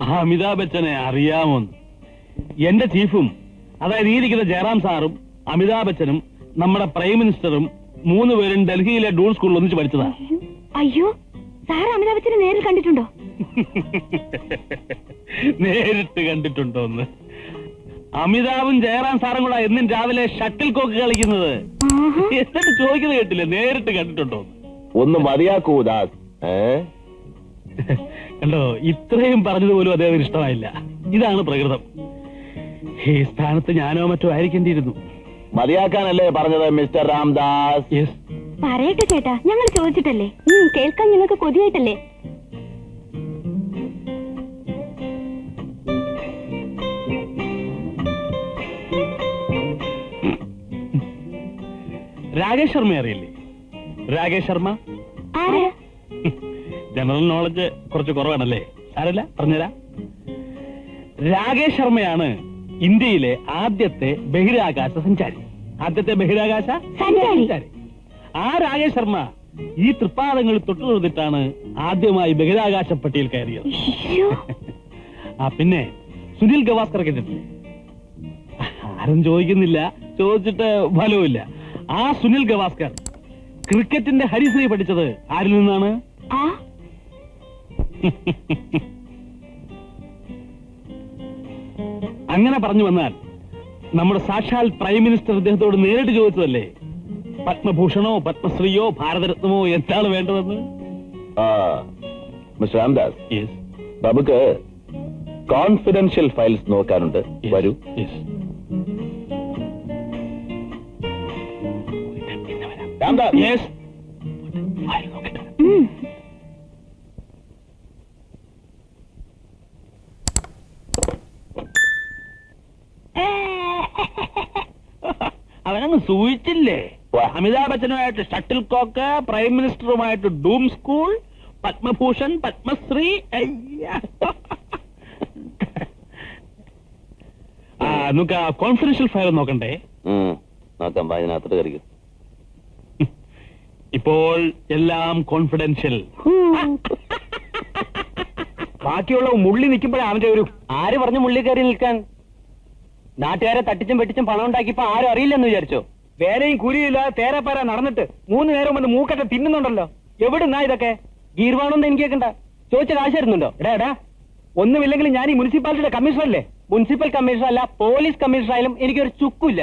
അമിതാഭ് ബച്ചനെ അറിയാമോന്ന്. എന്റെ ചീഫും അതായത് ഈ ഇരിക്കുന്ന ജയറാം സാറും അമിതാഭ് ബച്ചനും നമ്മുടെ പ്രൈം മിനിസ്റ്ററും മൂന്ന് പേരും ഡൽഹിയിലെ ഡൂൾ സ്കൂളിൽ ഒന്നിച്ച് പഠിച്ചതാ. അയ്യോ സാർ അമിതാഭ് ബച്ചനെ നേരിൽ കണ്ടിട്ടുണ്ടോ? നേരിട്ട് കണ്ടിട്ടുണ്ടോന്ന്. അമിതാഭും ജയറാം സാറും കൂടെ എന്നും രാവിലെ ഷട്ടിൽ കോക്ക് കളിക്കുന്നത്. എന്നിട്ട് ചോദിക്കുന്നത് കേട്ടില്ല നേരിട്ട് കണ്ടിട്ടുണ്ടോ ഒന്ന് മതിയാക്കൂ ദാസ്. ഏ? കണ്ടോ ഇത്രയും പറഞ്ഞതുപോലും അദ്ദേഹത്തിന് ഇഷ്ടമായില്ല. ഇതാണ് പ്രകൃതം. ഈ സ്ഥാനത്ത് ഞാനോ മറ്റോ ആയിരിക്കേണ്ടിയിരുന്നു മതിയാക്കാനല്ലേ പറഞ്ഞത് മിസ്റ്റർ രാംദാസ്? പറയട്ടെ ചേട്ടാ ഞങ്ങൾ ചോദിച്ചിട്ടല്ലേ? കേൾക്കാൻ നിങ്ങൾക്ക് കൊതിയായിട്ടല്ലേ? രാകേഷ് ശർമ്മ അറിയില്ലേ? രാകേഷ് ശർമ്മ? ആരാ? ജനറൽ നോളജ് കുറച്ച് കുറവാണല്ലേ? സാരല്ല പറഞ്ഞുതരാം. രാകേഷ് ശർമ്മയാണ് ഇന്ത്യയിലെ ആദ്യത്തെ ബഹിരാകാശ സഞ്ചാരി. ആദ്യത്തെ ബഹിരാകാശ സഞ്ചാരി. ആ രാകേഷ് ശർമ്മ ഈ തൃപ്പാദങ്ങൾ തൊട്ടു തൊഴുതിട്ടാണ് ആദ്യമായി ബഹിരാകാശ പട്ടിയിൽ കയറിയത്. ആ പിന്നെ സുനിൽ ഗവാസ്കർ കേട്ടിട്ടില്ലേ ആരും ചോദിക്കുന്നില്ല. ചോദിച്ചിട്ട് ഫലവുമില്ല. ആ സുനിൽ ഗവാസ്കർ ക്രിക്കറ്റിന്റെ ഹരിശ്രീ പഠിച്ചത് ആരിൽ നിന്നാണ്? അങ്ങനെ പറഞ്ഞു വന്നാൽ നമ്മുടെ സാക്ഷാൽ പ്രൈം മിനിസ്റ്റർ അദ്ദേഹത്തോട് നേരിട്ട് ചോദിച്ചതല്ലേ? പത്മഭൂഷണോ പത്മശ്രീയോ ഭാരതരത്നമോ എന്താണ് വേണ്ടതെന്ന്? ആ മിസ്റ്റർ രാംദാസ് നമുക്ക് കോൺഫിഡൻഷ്യൽ ഫയൽസ് നോക്കാനുണ്ട്. വരൂ. നോക്കട്ടെ. ഉം. അവനങ്ങ് സൂചിച്ചില്ലേ. അമിതാഭ് ബച്ചനുമായിട്ട് ഷട്ടിൽ കോക്ക് പ്രൈം മിനിസ്റ്ററുമായിട്ട് ഡൂം സ്കൂൾ പത്മഭൂഷൺ പത്മശ്രീ നമുക്ക് കോൺഫിഡൻഷ്യൽ ഫയൽ നോക്കണ്ടേ നോക്കാം വാ, കറിക്കും ഇപ്പോൾ എല്ലാം കോൺഫിഡൻഷ്യൽ ബാക്കിയുള്ള മുള്ളി നിൽക്കുമ്പോഴേ അവന്റെ ഒരു ആര് പറഞ്ഞു മുള്ളി കയറി നിൽക്കാൻ? നാട്ടുകാരെ തട്ടിച്ചും വെട്ടിച്ചും പണം ഉണ്ടാക്കിയപ്പോ ആരും അറിയില്ലെന്ന് വിചാരിച്ചോ? വേലയും കുരിയില്ല തേരപ്പാര നടന്നിട്ട്. മൂന്ന് നേരം വന്ന് മൂക്കറ്റ തിന്നുന്നുണ്ടല്ലോ. എവിടുന്നാ ഇതൊക്കെ? ഗീർവാണോന്ന് എനിക്ക് കേൾക്കണ്ട ചോദിച്ച കാശ് തരുന്നുണ്ടോ എടാ എടാ. ഒന്നുമില്ലെങ്കിൽ ഞാൻ ഈ മുനിസിപ്പാലിറ്റിയുടെ കമ്മീഷണർ അല്ലേ മുനിസിപ്പൽ കമ്മീഷണർ അല്ല പോലീസ് കമ്മീഷണർ ആയാലും എനിക്കൊരു ചുക്കില്ല